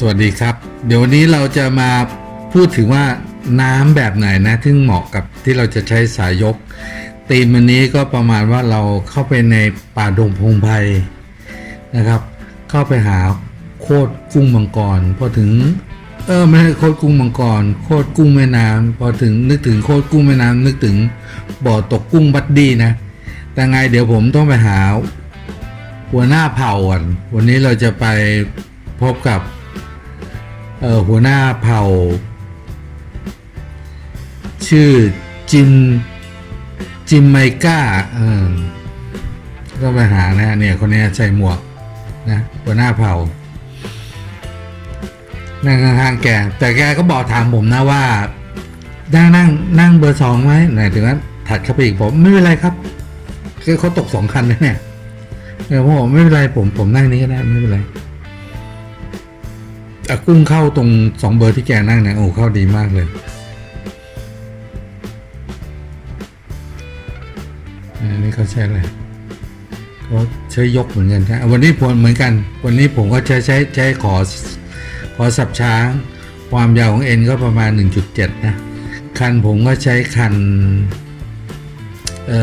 สวัสดีครับ เดี๋ยววันนี้เราจะมาพูดถึงว่าน้ำแบบไหนนะที่เหมาะกับที่เราจะใช้สายยกตีมวันนี้ก็ประมาณว่าเราเข้าไปในป่าดงพงไพรนะครับ เข้าไปหาโคตรกุ้งมังกรพอถึง เออไม่ใช่โคตรกุ้งมังกร โคตรกุ้งแม่น้ำพอถึงนึกถึงโคตรกุ้งแม่น้ำนึกถึงบ่อตกกุ้งบัดดี้นะ แต่ไงเดี๋ยวผมต้องไปหาหัวหน้าเผ่าก่อนวันนี้เราจะไปพบกับ หัวหน้าเผ่า ชื่อจิมจิมไมก้าเออก็ไปหานะเนี่ยคนนี้ใส่หมวกนะหัวหน้าเผ่านั่งข้างๆแก แต่แกก็บอกถามผมนะว่านั่งนั่งนั่งเบอร์สองไหมไหนถึงว่าถัดเข้าไปอีกผมไม่เป็นไรครับคือเขาตกสองคันนะเนี่ยเออผมบอกไม่เป็นไรผมผมนั่งนี้ก็ได้ไม่เป็นไร กุ้งเข้าตรงสองเบอร์ที่แกนั่งนี่ยโอ้เข้าดีมากเลยอันนี้เขาใช้อะไรเขาใช้ยกเหมือนกันใช่วันนี้ผมเหมือนกัน วันนี้ผมก็ใช้ใช้ใช้ขอขอสับช้าง ความยาวของเอ็นก็ประมาณ 1.7 นะ คันผมก็ใช้คัน เอ่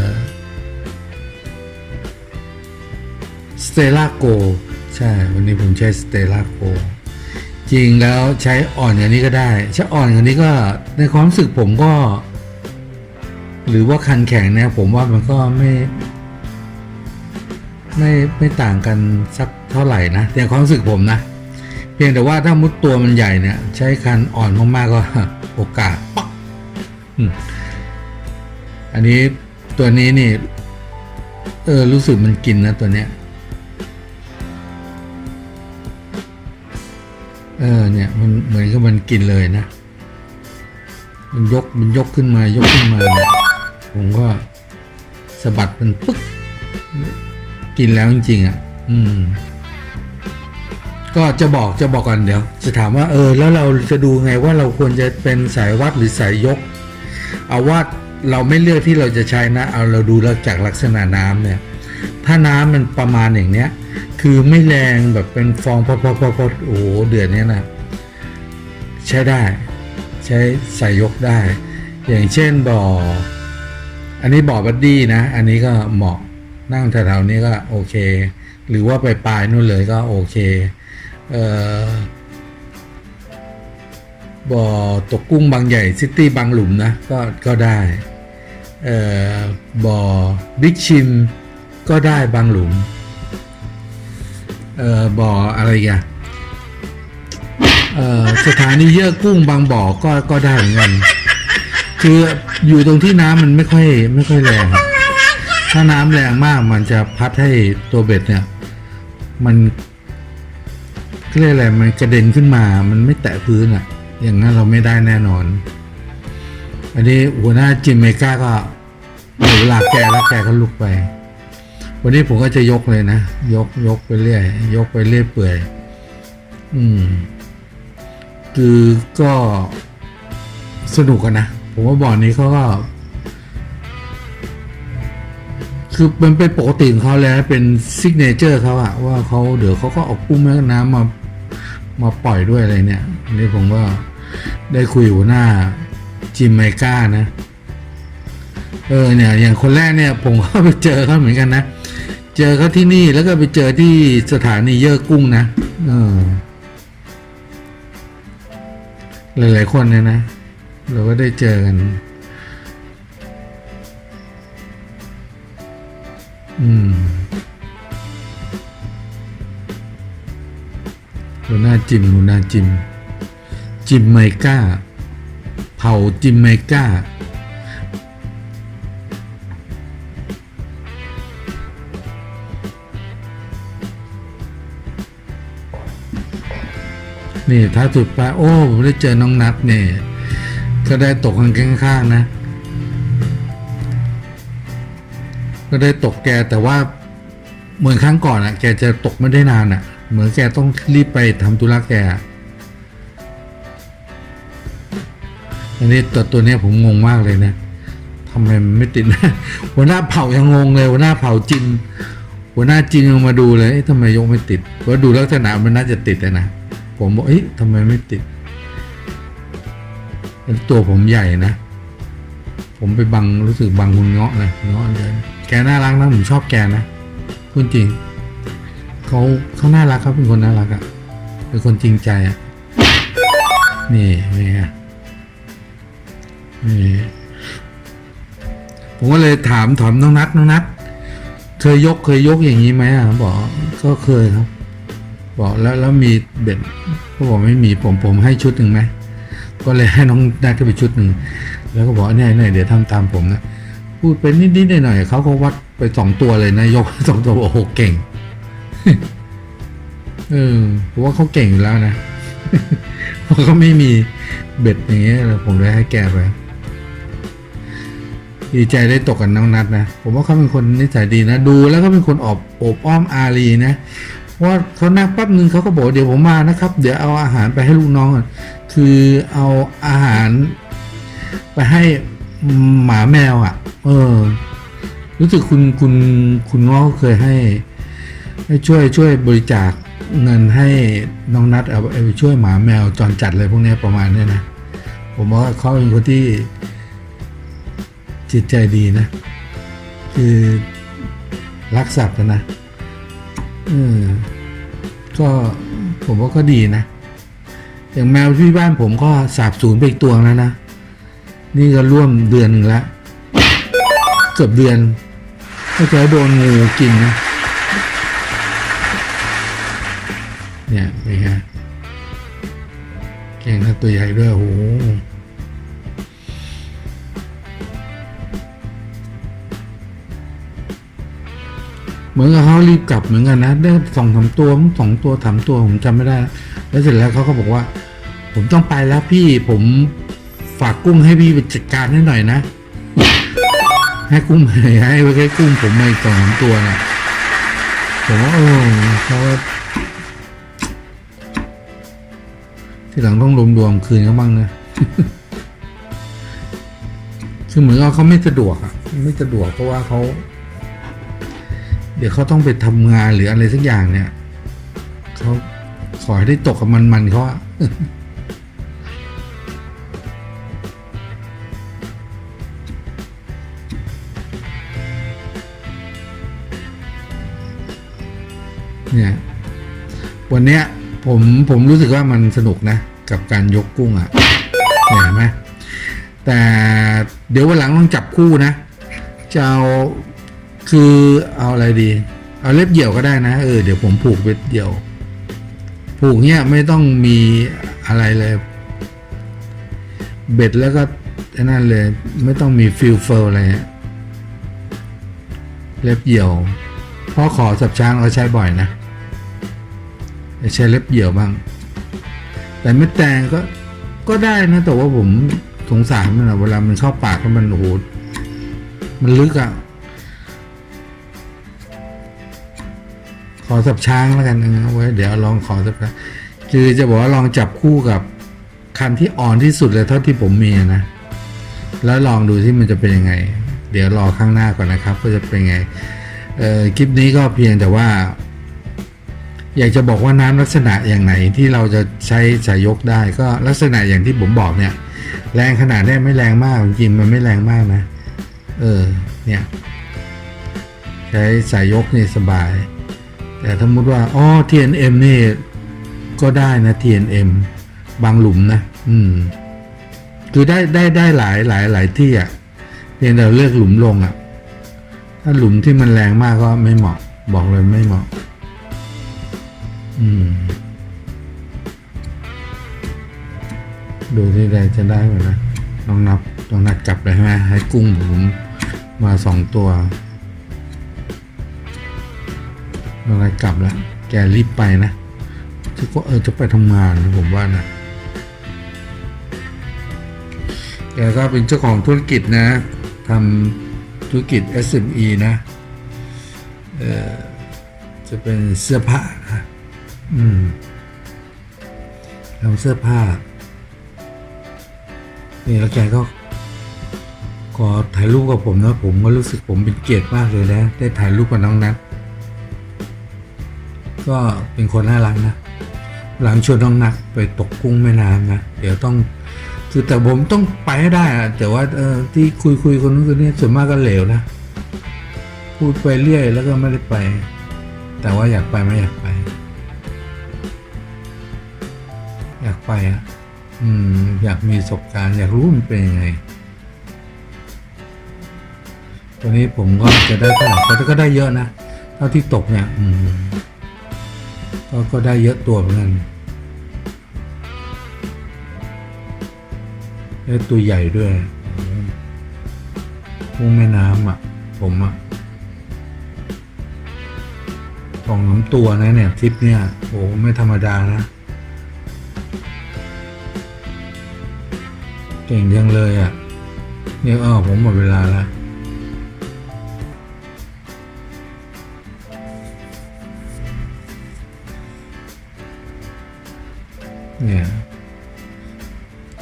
อสเตล่าโกใช่ วันนี้ผมใช้สเตล่าโก จริงแล้วใช้อ่อนอย่างนี้ก็ได้ ใช้อ่อนอย่างนี้ก็ในความรู้สึกผมก็ หรือว่าคันแข็งเนี่ยผมว่ามันก็ไม่ ไม่ไม่ต่างกันสักเท่าไหร่นะแต่ความรู้สึกผมนะ เพียงแต่ว่าถ้ามุดตัวมันใหญ่เนี่ย ใช้คันอ่อนมากๆก็โอกาสปักอืมอันนี้ตัวนี้นี่ เออรู้สึกมันกินนะตัวเนี้ย เออเนี่ยมันเหมือนกับมันกินเลยนะ มันยกมันยกขึ้นมายกขึ้นมาเนี่ยผมก็สะบัดมันปึ๊กกินแล้วจริงๆอะ อืม ก็จะบอกจะบอกก่อนเดี๋ยว จะถามว่าเออ แล้วเราจะดูไงว่าเราควรจะเป็นสายวัดหรือสายยก เอาว่าเราไม่เลือกที่เราจะใช้นะ เอาเราดูแล้วจากลักษณะน้ำเนี่ย ถ้าน้ำมันประมาณอย่างเนี้ย คือไม่แรงแบบเป็นฟองพอพอพอพอโอ้โหเดือดเนี้ยนะใช้ได้ ใช้ใส่ยกได้ อย่างเช่นบ่อ อันนี้บ่อบัดดี้นะ อันนี้ก็เหมาะนั่งแถวๆนี้ก็โอเค หรือว่าไปปลายนู่นเลยก็โอเคเอ่อบ่อตกกุ้งบางใหญ่ซิตี้บางหลุมนะก็ก็ได้เอ่อบ่อบิ๊กชิม ก็ได้บางหลุม เอ่อบ่ออะไรกันเอ่อสถานีเยื่อกุ้งบางบ่อก็ก็ได้เหมือนกันคืออยู่ตรงที่น้ำมันไม่ค่อยไม่ค่อยแรงถ้าน้ำแรงมากมันจะพัดให้ตัวเบ็ดเนี่ย มันเรียกอะไรมันกระเด็นขึ้นมา มันไม่แตะพื้นอะ่ะ อย่างนั้นเราไม่ได้แน่นอน อันนี้หัวหน้าจิมเมกาก็เดี๋ยวเวลาแกแล้วแกก็ลุกไป วันนี้ผมก็จะยกเลยนะ ยกยกไปเรื่อยยกไปเรื่อยเปื่อย อืม คือก็สนุกกันนะ ผมว่าบ่อนนี้เขาก็ คือมันเป็นปกติของเขาแล้วเป็นซิกเนเจอร์เขาอะว่าเขาเดี๋ยวเขาก็เอากุ้งแม่น้ำมามาปล่อยด้วยอะไรเนี่ยนนี้ผมก็ได้คุยหัวหน้าจิมไมก้านะ เออเนี่ย อย่างคนแรกเนี่ย ผมก็ไปเจอเขาเหมือนกันนะ เจอเขาที่นี่แล้วก็ไปเจอที่สถานีเยอะกุ้งนะเออหลายๆคนเนี่ยนะ เราก็ได้เจอกัน อืมหัวหน้าจิมหัวหน้าจิม จิมไมก้า เผาจิมไมก้า นี่ท้าสุดไปโอ้ผมได้เจอน้องนัดเนี่ยก็ได้ตกกันข้างๆนะ ก็ได้ตกแกแต่ว่าเหมือนครั้งก่อนอะแกจะตกไม่ได้นานอะเหมือนแกต้องรีบไปทำธุระแกอันนี้ตัวตัวนี้ผมงงมากเลยนะทำไมไม่ติดนะหัวหน้าเผ่ายังงงเลยหัวหน้าเผ่าจินหัวหน้าจินลงมาดูเลยทำไมยกไม่ติดเพราะดูลักษณะมันน่าจะติดนะ ผมบอกเอ้ยทำไมไม่ติดตัวผมใหญ่นะ ผมไปบังรู้สึกบังคุณเงาะนะเงาะเดินแกน่ารักนะผมชอบแกนะพูดจริงเขาเขาน่ารักเขาเป็นคนน่ารักอะ่ะเป็นคนจริงใจอะ่ะนี่นี่ฮะนี่ผมก็เลยถามถามน้องนัดน้องนัดเคยยกเคยยกอย่างนี้ไหมอะบอกก็เคยครับ บอกแล้วแล้วมีเบ็ดก็บอกไม่มีผมผมให้ชุดหนึ่งไหมก็เลยให้น้องนัดก็ไปชุดหนึ่งแล้วก็บอกเนี่ยเนี่ยเดี๋ยวทำตามผมนะพูดไปนิดนิดหน่อยหน่อยๆเขาก็วัดไปสองตัวเลยนะยกสองตัวโอ้โหเก่งเออผมว่าเขาเก่งอยู่แล้วนะเพราะเขาไม่มีเบ็ดอย่างเงี้ยผมเลยให้แกไปดีใจได้ตกกับน้องนัดนะ ผมว่าเขาเป็นคนนิสัยดีนะ ดูแล้วก็เป็นคนอบอบอ้อมอารีนะ ว่าเขานั่งแป๊บนึงเขาก็บอกเดี๋ยวผมมานะครับ เดี๋ยวเอาอาหารไปให้ลูกน้องก่อนคือเอาอาหาร ไปให้หมาแมวอะ่ะ เออ รู้สึกคุณคุณคุณง้อเคยให้ ให้ช่วยช่วยบริจาคเงินให้น้องนัดเอาไปช่วยหมาแมวจรจัดอะไรพวกนี้ประมาณนี้นะผมว่าเขาเป็นคนที่จิตใจดีนะ คือรักสัตว์นะ ออก็ผมว่าก็ดีนะ อย่างแมวที่บ้านผมก็สาบสูญไปอีกตัวแล้วนะ นี่ก็ร่วมเดือนหนึ่งแล้วเกือบเดือนก็จะโดนงูกินนะ เนี่ยเป็นไงเก่งนะตัวใหญ่ด้วยโอ้โห เหมือนกับเขารีบกลับเหมือนกันนะได้สองสามตัวสองตัวสามตัวผมจำไม่ได้ แล้วเสร็จแล้วเขาก็บอกว่า ผมต้องไปแล้วพี่ผมฝากกุ้งให้พี่ไปจัดการให้หน่อยนะ ให้กุ้งให้ไปแค่กุ้งผมมาอีกสองสามตัวนะผมว่าโอ้เขาที่หลังต้องรวมๆคืนเขาบ้างนะคือเหมือนกับเขาไม่สะดวกอะไม่สะดวกเพราะว่าเขา เดี๋ยวเขาต้องไปทำงานหรืออะไรสักอย่างเนี่ยเขาขอให้ได้ตกกับมันมันๆเขาอะเนี่ยวันเนี้ยผมผมรู้สึกว่ามันสนุกนะ กับการยกกุ้งอะเนี่ยเห็นไหมแต่เดี๋ยววันหลังลองจับคู่นะจะเอา คือเอาอะไรดี เอาเล็บเหี่ยวก็ได้นะเออเดี๋ยวผมผูกเล็บเหี่ยว ผูกเนี้ยไม่ต้องมีอะไรเลย เบ็ดแล้วก็นั่นเลย ไม่ต้องมีฟิลเฟลอะไรเงี้ยเล็บเหี่ยวพ่อขอสับช้างเราใช้บ่อยนะใช้เล็บเหี่ยวบ้าง แต่ไม่แตงก็ก็ได้นะแต่ว่าผมสงสารมันอะเวลามันเข้าปากแล้วมันโอ้โหมันลึกอะ ขอสับช้างแล้วกันนะไว้เดี๋ยวลองขอสับช้างคือจะบอกว่าลองจับคู่กับคันที่อ่อนที่สุดเลยเท่าที่ผมมีนะ แล้วลองดูที่มันจะเป็นยังไง เดี๋ยวรอข้างหน้าก่อนนะครับว่าจะเป็นไงเอ่อคลิปนี้ก็เพียงแต่ว่า อยากจะบอกว่าน้ำลักษณะอย่างไหนที่เราจะใช้สายยกได้ก็ลักษณะอย่างที่ผมบอกเนี่ย แรงขนาดนี้ไม่แรงมากจริงมันไม่แรงมากนะ เออเนี่ย ใช้สายยกนี่สบาย แต่สมมติว่าอ๋อ TNM นี่ก็ได้นะ TNM บางหลุมนะ อืม คือได้ได้ได้หลายหลายหลายที่อะเพียงแต่เลือกหลุมลงอะ ถ้าหลุมที่มันแรงมากก็ไม่เหมาะ บอกเลยไม่เหมาะ อืม ดูที่ใดจะได้หมดนะลองนับลองนัดกลับเลยใช่ไหมให้กุ้งผมมาสองตัว อะไรกลับแล้ว แกรีบไปนะจะก็เออจะไปทำงานนะผมว่านะ แกก็เป็นเจ้าของธุรกิจนะทำธุรกิจ SME นะ เออจะเป็นเสื้อผ้านะอืมทำเสื้อผ้า นี่แล้วแกก็ขอถ่ายรูปกับผมนะ ผมก็รู้สึกผมเป็นเกียรติมากเลยนะ ได้ถ่ายรูปกับน้องนัท ก็เป็นคนน่ารักนะ หลังชวนน้องนักไปตกกุ้งแม่น้ำนะ เดี๋ยวต้อง คือแต่ผมต้องไปให้ได้อะแต่ว่าเออที่คุยคุยคนนู้นคนนี้ส่วนมากก็เหลวนะ พูดไปเรื่อยแล้วก็ไม่ได้ไป แต่ว่าอยากไปไม่อยากไป อยากไปอะอืม อยากมีประสบการณ์ อยากรู้มันเป็นยังไงตัวนี้ผมก็จะได้เท่าไหร่ก็ได้เยอะนะ เท่าที่ตกเนี่ย อืม ก็ก็ได้เยอะตัวเหมือนกันได้ตัวใหญ่ด้วยกุ้งแม่น้ำอะ ผมอะสองน้ำตัวนะเนี่ยทริปเนี่ยโอ้ไม่ธรรมดานะ เก่งจังเลยอะเนี่ยอ้าวผมหมดเวลาแล้ว เนี่ย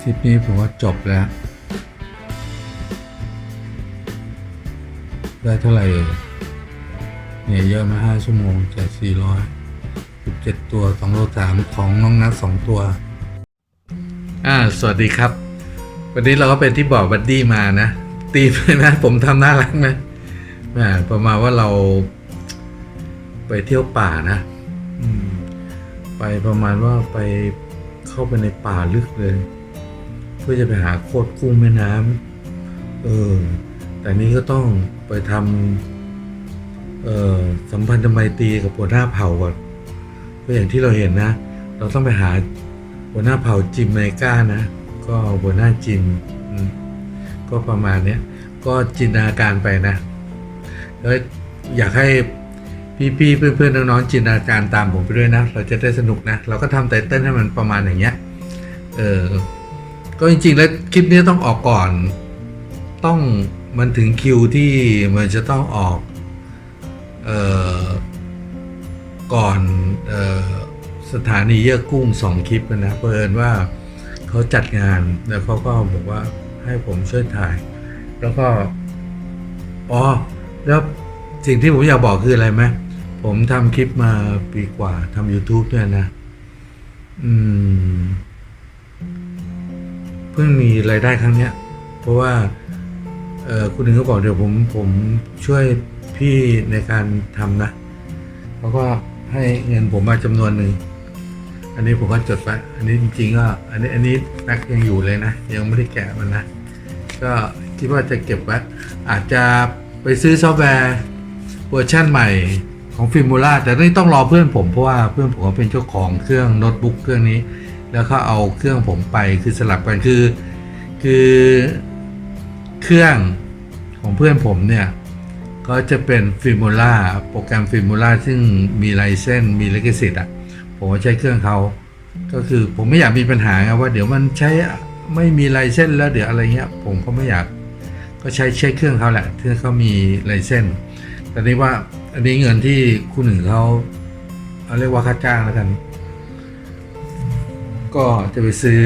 ทริปนี้ผมว่าจบแล้ว ได้เท่าไหร่เนี่ยเยอะมาห้าชั่วโมงจากสี่ร้อยสิบเจ็ดตัวสองโลสามของน้องนัดสองตัว อ่า สวัสดีครับ วันนี้เราก็เป็นที่บอกบัดดี้มานะ ตีมเลยนะ ผมทำน่ารักนะแหมประมาณว่าเราไปเที่ยวป่านะ ไปประมาณว่าไป เข้าไปในป่าลึกเลย เพื่อจะไปหาโคตรกุ้งแม่น้ำเออ แต่นี้ก็ต้องไปทำเออสัมพันธไมตรีกับหัวหน้าเผ่าก่อนเพราะอย่างที่เราเห็นนะ เราต้องไปหาหัวหน้าเผ่าจิมไมก้านะ ก็หัวหน้าจิมอืมก็ประมาณเนี้ยก็จินตนาการไปนะแล้วอยากให้ พี่ๆเพื่อนๆน้องๆจินตนาการตามผมไปด้วยนะ เราจะได้สนุกนะ เราก็ทำไตเติ้ลให้มันประมาณอย่างเงี้ย เออ ก็จริงๆ แล้วคลิปนี้ต้องออกก่อน ต้องมันถึงคิวที่มันจะต้องออก เอ่อ ก่อนเอ่อสถานีเยื่อกุ้งสองคลิปนะเพิ่นว่าเขาจัดงานแล้วเขาก็บอกว่าให้ผมช่วยถ่าย แล้วก็ อ๋อ แล้วสิ่งที่ผมอยากบอกคืออะไรไหม ผมทำคลิปมาปีกว่าทำ YouTube ด้วยนะ อืม เพิ่งมีรายได้ครั้งเนี้ย เพราะว่า เออคุณหนึ่งก็บอกเดี๋ยวผมผมช่วยพี่ในการทำนะเขาก็ให้เงินผมมาจำนวนหนึ่ง อันนี้ผมก็จดไว้อันนี้จริงๆก็อันนี้อันนี้แม็กยังอยู่เลยนะ ยังไม่ได้แกะมันนะ ก็คิดว่าจะเก็บไว้อาจจะไปซื้อซอฟต์แวร์เวอร์ชันใหม่ ของฟิมูล่าแต่นี่ต้องรอเพื่อนผมเพราะว่าเพื่อนผมเขาเป็นเจ้าของเครื่องโน้ตบุ๊กเครื่องนี้ แล้วเขาเอาเครื่องผมไปคือสลับกันคือคือเครื่องของเพื่อนผมเนี่ย ก็จะเป็นฟิมูล่าโปรแกรมฟิมูล่าซึ่งมีไลเซนมีลิขสิทธิ์อะผมใช้เครื่องเขาก็คือผมไม่อยากมีปัญหาไงว่าเดี๋ยวมันใช้ไม่มีไลเซนแล้วเดี๋ยวอะไรเงี้ยผมก็ไม่อยากก็ใช้ใช้เครื่องเขาแหละที่เขามีไลเซนส์แต่นี้ว่า อันนี้เงินที่คุณหนึ่งเขาเอาเรียกว่าค่าจ้างแล้วกัน ก็จะไปซื้อ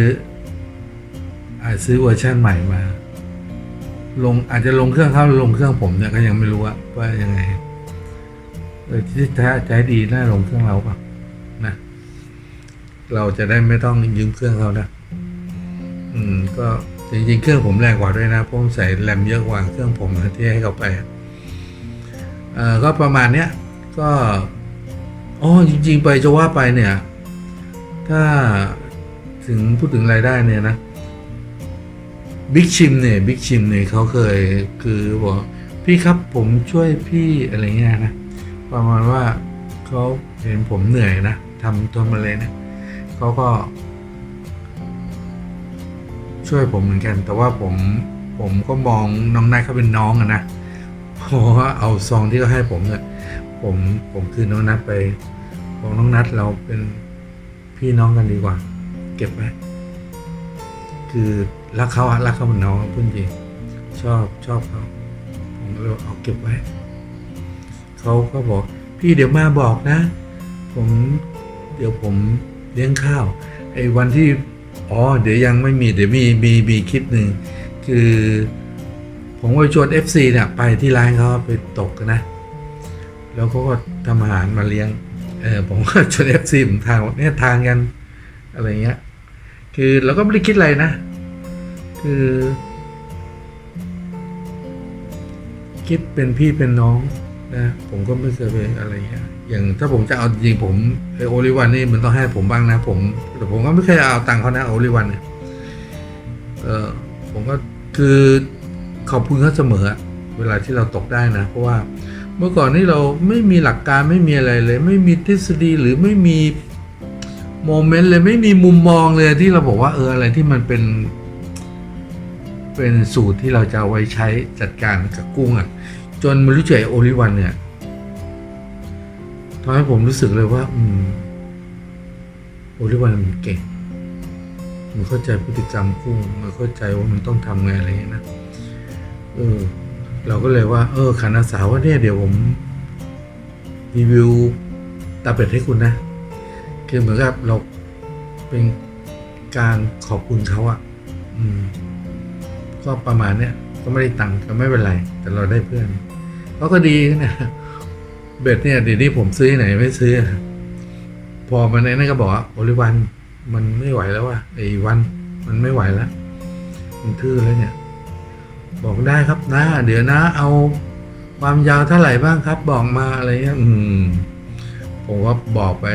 อาจซื้อเวอร์ชันใหม่มา ลงอาจจะลงเครื่องเขาลงเครื่องผมเนี่ยก็ยังไม่รู้ว่าว่ายังไงเออที่แท้ใจดีน่าลงเครื่องเราป่ะนะ เราจะได้ไม่ต้องยืมเครื่องเขานะ อืม ก็จริงๆ เครื่องผมแรงกว่าด้วยนะพราะผมใส่แรมเยอะกว่าเครื่องผมที่ให้เขาไป เออก็ประมาณเนี้ยก็อ๋อจริง ๆ ไปจะว่าไปเนี่ย ถ้าถึงพูดถึงรายได้เนี่ยนะบิ๊กชิมเนี่ยบิ๊กชิมเนี่ยเขาเคยคือบอกพี่ครับผมช่วยพี่อะไรเงี้ยนะประมาณว่าเขาเห็นผมเหนื่อยนะทำทำอะไรเนี่ยเขาก็ ช่วยผมเหมือนกัน แต่ว่าผมผมก็มองน้องนายเขาเป็นน้องอะนะ เพราะว่าเอาซองที่เขาให้ผมเนี่ยผมผมคืนน้องนัดไปบอกน้องนัดเราเป็นพี่น้องกันดีกว่า เก็บไว้คือรักเขาอะรักเขาเหมือนน้องพูดจริงชอบชอบเขาผมก็เลยเอาเก็บไว้เขาก็บอก พี่เดี๋ยวมาบอกนะ ผมเดี๋ยวผมเลี้ยงข้าวไอ้วันที่อ๋อเดี๋ยวยังไม่มีเดี๋ยวมีมีมีคลิปหนึ่งคือ ผมก็ชวน FC เนี่ยไปที่ร้านเขาไปตกนะ แล้วเขาก็ทำอาหารมาเลี้ยง เออผมก็ชวน FC ผมทานเนี่ยทานกัน อะไรเงี้ย คือเราก็ไม่ได้คิดอะไรนะ คือ คิดเป็นพี่เป็นน้องนะผมก็ไม่เคยไปอะไรเงี้ยอย่างถ้าผมจะเอาจริงผมไอโอลิวันนี่มันต้องให้ผมบ้างนะ ผมแต่ผมก็ไม่เคยเอาตังค์เขานะโอลิวันเนี่ยเออผมก็คือ ขอบคุณเขาเสมอ เวลาที่เราตกได้นะ เพราะว่าเมื่อก่อนนี่เราไม่มีหลักการไม่มีอะไรเลย ไม่มีทฤษฎีหรือไม่มีโมเมนต์เลยไม่มีมุมมองเลยที่เราบอกว่าเอออะไรที่มันเป็นเป็นสูตรที่เราจะเอาไว้ใช้จัดการกับกุ้งอะ่ะ จนมารู้จักโอลิวันเนี่ยทำให้ผมรู้สึกเลยว่า อืมโอลิวันมันเก่งมันเข้าใจพฤติกรรมกุ้งมันเข้าใจว่ามันต้องทำไงอะไรเงี้ยนะ เออ เราก็เลยว่า เออขันอาสาว่าเนี่ยเดี๋ยวผม รีวิวตาเป็ดให้คุณนะ คือเหมือนกับเราเป็นการขอบคุณเขาอะอืม ก็ประมาณเนี้ยก็ไม่ได้ตังค์ก็ไม่เป็นไร แต่เราได้เพื่อนเขาก็ดีนะเบ็ดเนี่ยเดี๋ยวนี้ผมซื้อที่ไหนไม่ซื้อ พอมันนั่นก็บอกว่าโอลิวัน มันไม่ไหวแล้วว่ะไอ้วัน มันไม่ไหวแล้วมันทื่อแล้วเนี่ย บอกได้ครับนะเดี๋ยวนะ เอาความยาวเท่าไหร่บ้างครับ บอกมาอะไรเงี้ยอืมผมก็บอกไป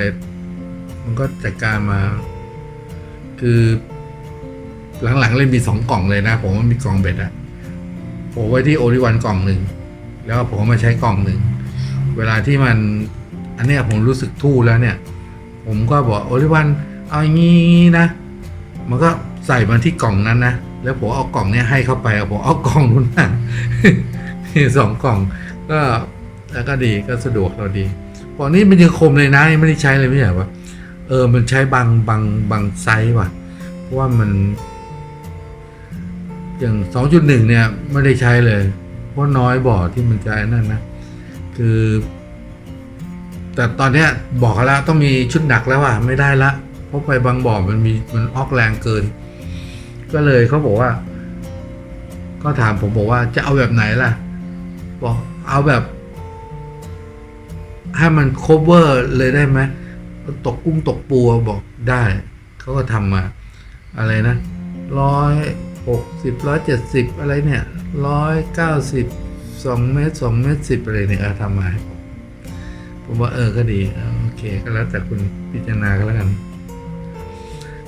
มันก็จัดการมา คือ หลังๆ เลยมีสองกล่องเลยนะ ผมว่ามีกล่องเบ็ดอะผมไว้ที่โอริวันกล่องหนึ่งแล้วผมมาใช้กล่องหนึ่งเวลาที่มัน อันเนี้ยผมรู้สึกทู่แล้วเนี่ย ผมก็บอกโอริวันเอาอย่างงี้นะ มันก็ใส่มาที่กล่องนั้นนะ แล้วผมเอากล่องเนี้ยให้เข้าไปเอาผมเอากล่องนู้นมาสองกล่อง ก็แล้วก็ดีก็สะดวกเราดีพองนี้มันยังคมเลยนะไม่ได้ใช้เลยไม่ใช่เหรอวะเออมันใช้บางบางบางไซส์ว่ะเพราะว่ามัน อย่างสองจุดหนึ่งเนี่ย ไม่ได้ใช้เลย เพราะน้อยบ่อที่มันจะนั่นนะคือ แต่ตอนเนี้ยบอกเขาแล้วต้องมีชุดหนักแล้วอะไม่ได้ละเพราะไปบางบ่อมันมีมันออกแรงเกิน ก็เลยเขาบอกว่า ก็ถามผมบอกว่าจะเอาแบบไหนล่ะ บอกเอาแบบ ให้มัน cover เลยได้ไหมตกกุ้งตกปูบอกได้ เขาก็ทำมา อะไรนะร้อยหกสิบร้อยเจ็ดสิบอะไรเนี่ยร้อยเก้าสิบสองเมตรสองเมตรสิบอะไรเนี่ยทำมาผมว่าเออก็ดี โอเค ก็แล้วแต่คุณพิจารณาก็แล้วกัน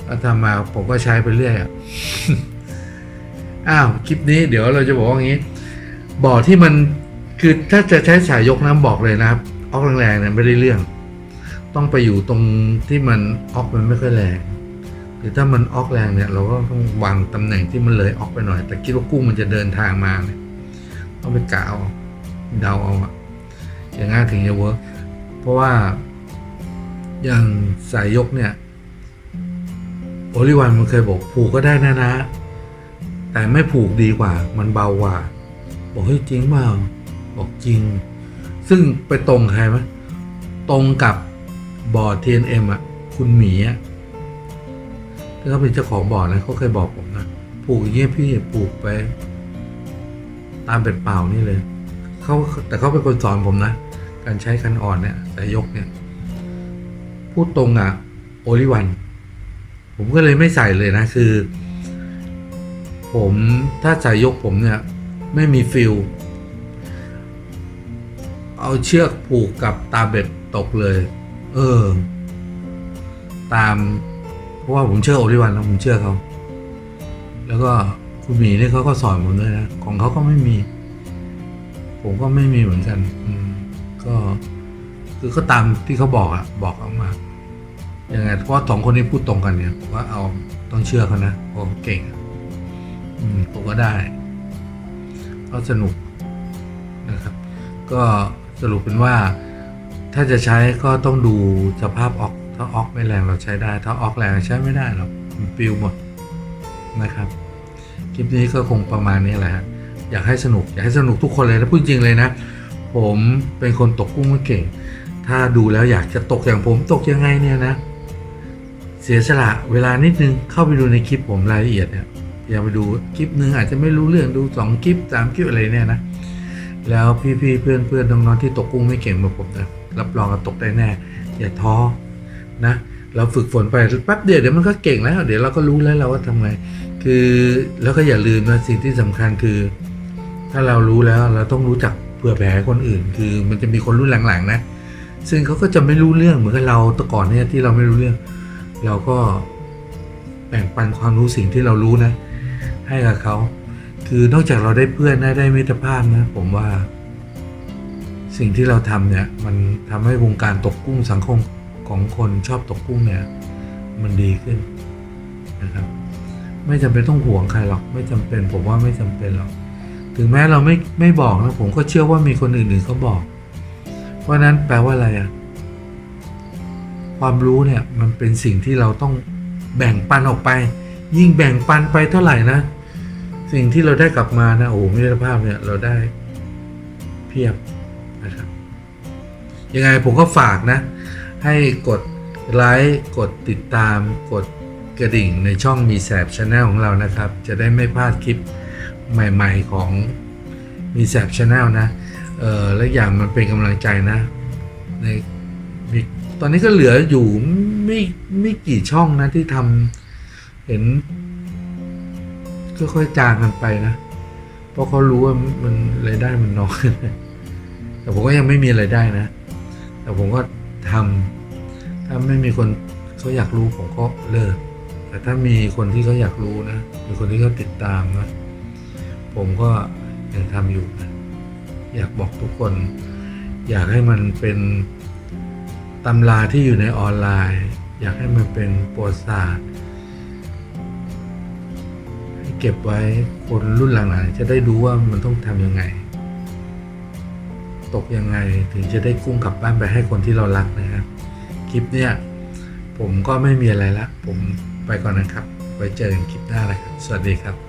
เอาทำมาผมก็ใช้ไปเรื่อยอะอ้าวคลิปนี้เดี๋ยวเราจะบอกว่าอย่างนี้บ่อที่มันคือถ้าจะใช้สายยกน้ำบอกเลยนะครับ ออกแรงๆเนี่ยไม่ได้เรื่อง ต้องไปอยู่ตรงที่มันออกมันไม่ค่อยแรง หรือถ้ามันออกแรงเนี่ย เราก็ต้องวางตำแหน่งที่มันเลยออกไปหน่อย แต่คิดว่ากุ้งมันจะเดินทางมาเนี่ยต้องไปกะเอาเดาเอาอะอย่างง่ายถึงจะเวิร์กเพราะว่าอย่างสายยกเนี่ย โอลิวันมันเคยบอกผูกก็ได้นะนะ แต่ไม่ผูกดีกว่า มันเบากว่า บอกเฮ้ยจริงเปล่าบอกจริง ซึ่งไปตรงใครไหมตรงกับบอร์ด TNM อะ คุณหมีอะที่เขาเป็นเจ้าของบอร์ดนะเขาเคยบอกผมนะผูกอย่างเงี้ยพี่ผูกไป ตามเป็ดเปล่านี่เลยเขาแต่เขาเป็นคนสอนผมนะ การใช้คันอ่อนเนี่ยสายยกเนี่ย พูดตรงอะ โอลิวัน ผมก็เลยไม่ใส่เลยนะคือ ผมถ้าใสายกผมเนี่ย ไม่มีฟิลเอาเชือกผูกกับตาเบ็ดตกเลย เออ ตาม เพราะว่าผมเชื่อโอลิวันนะผมเชื่อเขาแล้วก็คุณหมีเนี่ยเขาก็สอนผมด้วยนะของเขาก็ไม่มี ผมก็ไม่มีเหมือนกัน อืม ก็ คือก็ตามที่เขาบอกอะบอกออกมา ยังไงเพราะสองคนนี้พูดตรงกันเนี่ยผมว่าเอาต้องเชื่อเขานะเพราะเขาเก่งอืมผมก็ได้ก็สนุกนะครับ ก็สรุปเป็นว่า ถ้าจะใช้ก็ต้องดูสภาพออกถ้าออกไม่แรงเราใช้ได้ ถ้าออกแรงใช้ไม่ได้หรอกมันปิวหมดนะครับ คลิปนี้ก็คงประมาณนี้แหละฮะอยากให้สนุก อยากให้สนุกทุกคนเลยนะพูดจริงเลยนะ ผมเป็นคนตกกุ้งไม่เก่ง ถ้าดูแล้วอยากจะตกอย่างผมตกยังไงเนี่ยนะ สียสละเวลานิดนึงเข้าไปดูในคลิปผมรายละเอียดเนี่ยอย่าไปดูคลิปหนึ่งอาจจะไม่รู้เรื่องดูสองคลิปสามคลิปอะไรเนี่ยนะแล้วพี่ๆเพื่อนๆน้องๆที่ตกกุ้งไม่เก่งเหมือนผมนะรับรองว่าตกได้แน่อย่าท้อนะเราฝึกฝนไปแป๊บเดียวเดี๋ยวมันก็เก่งแล้ว เดี๋ยวเราก็รู้แล้วเราว่าทำไงคือแล้วก็อย่าลืมนะสิ่งที่สำคัญคือ ถ้าเรารู้แล้วเราต้องรู้จักเผื่อแผ่คนอื่น คือมันจะมีคนรุ่นหลังๆนะ ซึ่งเขาก็จะไม่รู้เรื่องเหมือนกับเราแต่ก่อนเนี่ยที่เราไม่รู้เรื่อง เราก็แบ่งปันความรู้สิ่งที่เรารู้นะ ให้กับเขา คือนอกจากเราได้เพื่อนได้ได้มิตรภาพนะ ผมว่า สิ่งที่เราทำเนี่ย มันทำให้วงการตกกุ้งสังคมของคนชอบตกกุ้งเนี่ย มันดีขึ้นนะครับ ไม่จำเป็นต้องห่วงใครหรอก ไม่จำเป็นผมว่าไม่จำเป็นหรอกถึงแม้เราไม่ไม่บอกนะผมก็เชื่อว่ามีคนอื่นๆเขาบอก เพราะนั้นแปลว่าอะไรอะ ความรู้เนี่ยมันเป็นสิ่งที่เราต้องแบ่งปันออกไป ยิ่งแบ่งปันไปเท่าไหร่นะ สิ่งที่เราได้กลับมานะโอ้โหมิตรภาพเนี่ยเราได้เพียบนะครับยังไงผมก็ฝากนะ ให้กดไลค์กดติดตามกดกระดิ่งในช่องมีแสบชาแนลของเรานะครับ จะได้ไม่พลาดคลิปใหม่ๆของมีแสบชาแนลนะเออและอย่างมันเป็นกำลังใจนะใน ตอนนี้ก็เหลืออยู่ไม่ไม่กี่ช่องนะที่ทำเห็นค่อยๆจางกันไปนะ เพราะเขารู้ว่ามันรายได้มันน้อยแต่ผมก็ยังไม่มีรายได้นะ แต่ผมก็ทำถ้าไม่มีคนเขาอยากรู้ผมก็เลิก แต่ถ้ามีคนที่เขาอยากรู้นะ มีคนที่เขาติดตามนะ ผมก็ยังทำอยู่นะ อยากบอกทุกคน อยากให้มันเป็น ตำราที่อยู่ในออนไลน์ อยากให้มันเป็นประวัติศาสตร์ให้เก็บไว้คนรุ่นหลังๆจะได้รู้ว่ามันต้องทำยังไง ตกยังไงถึงจะได้กุ้งกลับบ้านไปให้คนที่เรารักนะครับ คลิปเนี้ยผมก็ไม่มีอะไรละ ผมไปก่อนนะครับ ไว้เจอกันคลิปหน้าเลยครับ สวัสดีครับ